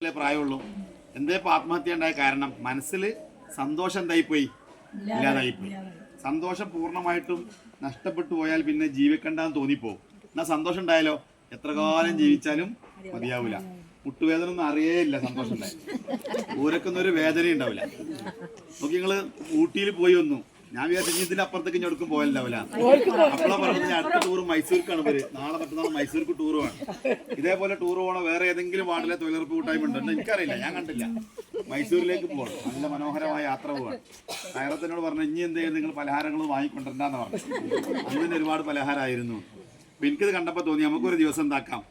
അല്ലേ പ്രായമുള്ളൂ. എന്തേ ഇപ്പൊ ആത്മഹത്യ ഉണ്ടായ കാരണം? മനസ്സിൽ സന്തോഷം എന്തായിപ്പോയി? ഇല്ലാതായിപ്പോയി. സന്തോഷം പൂർണമായിട്ടും നഷ്ടപ്പെട്ടു പോയാൽ പിന്നെ ജീവിക്കണ്ടെന്ന് തോന്നിപ്പോവും എന്നാ സന്തോഷം ഉണ്ടായാലോ? എത്ര കാലം ജീവിച്ചാലും മതിയാവില്ല മുട്ടുവേദന ഒന്നും അറിയേയില്ല സന്തോഷം ഉണ്ടായി ഊരക്കൊന്നും ഒരു വേദന ഉണ്ടാവില്ല നോക്കി നിങ്ങൾ ഊട്ടിയിൽ പോയി വന്നു. ഞാൻ വിചാരിച്ചു ഇതിന്റെ അപ്പുറത്തേക്ക് ഞെടുക്കും പോയല്ലാവില്ല അപ്പോഴാ പറഞ്ഞത് അടുത്ത ടൂർ മൈസൂർക്കാണ് വരെ നാളെ മറ്റന്നാൾ മൈസൂർക്ക് ടൂർ വേണം ഇതേപോലെ ടൂർ പോണ വേറെ ഏതെങ്കിലും വാർഡിലെ തൊഴിലുറപ്പ് കൂട്ടായ്മ ഉണ്ടോ. എനിക്കറിയില്ല ഞാൻ കണ്ടില്ല. മൈസൂരിലേക്ക് പോകണം. നല്ല മനോഹരമായ യാത്ര പോവാണ്. നയറത്തിനോട് പറഞ്ഞു ഇനി എന്ത് ചെയ്യും? നിങ്ങൾ പലഹാരങ്ങൾ വാങ്ങിക്കൊണ്ടിരുന്നാന്ന് പറഞ്ഞു. തന്നെ ഒരുപാട് പലഹാരമായിരുന്നു അപ്പൊ എനിക്കിത് കണ്ടപ്പോൾ തോന്നി നമുക്കൊരു ദിവസം എന്താക്കാം?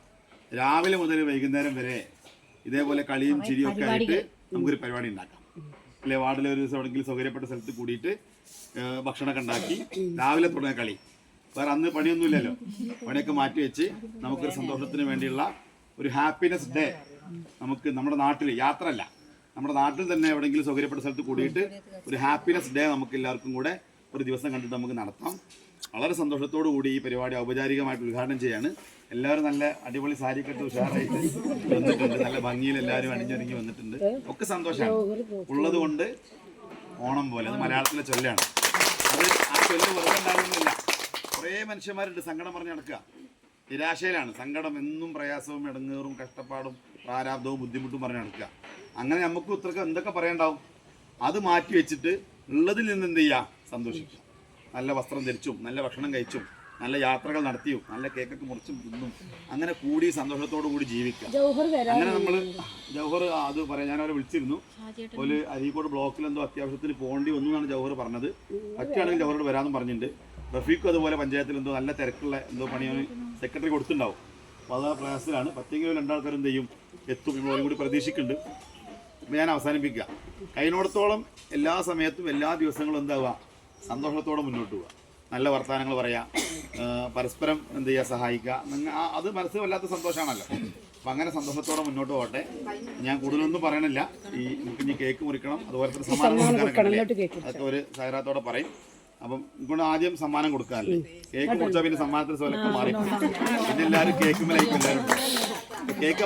രാവിലെ മുതൽ വൈകുന്നേരം വരെ ഇതേപോലെ കളിയും ചിരിയും ഒക്കെ ആയിട്ട് നമുക്കൊരു പരിപാടി ഉണ്ടാക്കാം. അല്ലെ വാർഡിലെ ഒരു ദിവസം എവിടെയെങ്കിലും സൗകര്യപ്പെട്ട സ്ഥലത്ത് കൂടിയിട്ട് ഭക്ഷണമൊക്കെ ഉണ്ടാക്കി രാവിലെ തുടങ്ങിയ കളി. വേറെ അന്ന് പണിയൊന്നുമില്ലല്ലോ. പണിയൊക്കെ മാറ്റി വെച്ച് നമുക്കൊരു സന്തോഷത്തിന് വേണ്ടിയുള്ള ഒരു ഹാപ്പിനെസ് ഡേ നമുക്ക് നമ്മുടെ നാട്ടിൽ യാത്ര അല്ല നമ്മുടെ നാട്ടിൽ തന്നെ എവിടെയെങ്കിലും സൗകര്യപ്പെട്ട സ്ഥലത്ത് കൂടിയിട്ട് ഒരു ഹാപ്പിനെസ് ഡേ നമുക്ക് എല്ലാവർക്കും കൂടെ ഒരു ദിവസം കണ്ടിട്ട് നമുക്ക് നടത്താം. വളരെ സന്തോഷത്തോടു കൂടി ഈ പരിപാടി ഔപചാരികമായിട്ട് ഉദ്ഘാടനം ചെയ്യാണ്. എല്ലാവരും നല്ല അടിപൊളി സാരി കെട്ട് ഉഷാറായിട്ട് വന്നിട്ടുണ്ട്. നല്ല ഭംഗിയിൽ എല്ലാവരും അണിഞ്ഞൊരുങ്ങി വന്നിട്ടുണ്ട്. ഒക്കെ സന്തോഷമാണ് ഉള്ളത് കൊണ്ട് ഓണം പോലെ അത് മലയാളത്തിലെ ചൊല്ലാണ്. അത് ആ ചൊല്ല് വെറുതെ ഉണ്ടാകുന്നില്ല. കുറേ മനുഷ്യന്മാരുണ്ട് സങ്കടം പറഞ്ഞ് നടക്കുക. നിരാശയിലാണ്. സങ്കടം എന്നും പ്രയാസവും ഇടങ്ങേറും കഷ്ടപ്പാടും പ്രാരാബ്ദവും ബുദ്ധിമുട്ടും പറഞ്ഞ് നടക്കുക. അങ്ങനെ നമുക്ക് ഉത്തരക്ക് എന്തൊക്കെ പറയണ്ടാവും? അത് മാറ്റി വെച്ചിട്ട് ഉള്ളതിൽ നിന്ന് എന്ത് ചെയ്യുക സന്തോഷിക്കുക. നല്ല വസ്ത്രം ധരിച്ചും നല്ല ഭക്ഷണം കഴിച്ചും നല്ല യാത്രകൾ നടത്തിയും നല്ല കേക്കൊക്കെ മുറിച്ചും തിന്നും. അങ്ങനെ കൂടി സന്തോഷത്തോടു കൂടി ജീവിക്കുക. അങ്ങനെ നമ്മൾ ജൗഹർ അത് പറയാം. ഞാൻ അവരെ വിളിച്ചിരുന്നു. ഒരു അരീക്കോട് ബ്ലോക്കിൽ എന്തോ അത്യാവശ്യത്തിന് പോകേണ്ടി വന്നു എന്നാണ് ജൗഹർ പറഞ്ഞത്. പറ്റുകയാണെങ്കിൽ ജൗഹറോട് വരാമെന്ന് പറഞ്ഞിട്ടുണ്ട്. റഫീഖും അതുപോലെ പഞ്ചായത്തിൽ എന്തോ നല്ല തിരക്കുള്ള എന്തോ പണിയാണ് സെക്രട്ടറി കൊടുത്തിട്ടുണ്ടാവും. അപ്പോൾ അത് പ്രയാസത്തിലാണ്. പറ്റെങ്കിലും രണ്ടാൾക്കാരും എന്ത് ചെയ്യും? എത്തും. ഇവരും കൂടി പ്രതീക്ഷിക്കുന്നുണ്ട്. അപ്പോൾ ഞാൻ അവസാനിപ്പിക്കുക. കൈനോടത്തോളം എല്ലാ സമയത്തും എല്ലാ ദിവസങ്ങളും എന്താവുക? സന്തോഷത്തോടെ മുന്നോട്ട് പോവുക. നല്ല വർത്തമാനങ്ങൾ പറയാം. പരസ്പരം എന്ത് ചെയ്യുക സഹായിക്കുക. അത് മനസ്സിൽ വല്ലാത്ത സന്തോഷമാണല്ലോ അപ്പം അങ്ങനെ സന്തോഷത്തോടെ മുന്നോട്ട് പോകട്ടെ. ഞാൻ കൂടുതലൊന്നും പറയണില്ല. ഈ നമുക്ക് ഇനി കേക്ക് മുറിക്കണം. അതുപോലെ തന്നെ സമ്മാനം? അതൊക്കെ ഒരു സഹകരണത്തോടെ പറയും. അപ്പം ഇങ്ങോട്ട് ആദ്യം സമ്മാനം കൊടുക്കാല്ലേ കേക്ക് മുറിച്ചാൽ പിന്നെ സമ്മാനത്തിന് സ്വലൊക്കെ മാറി. പിന്നെ എല്ലാവരും കേക്ക് മേലായിരിക്കും എല്ലാവരും. കേക്ക്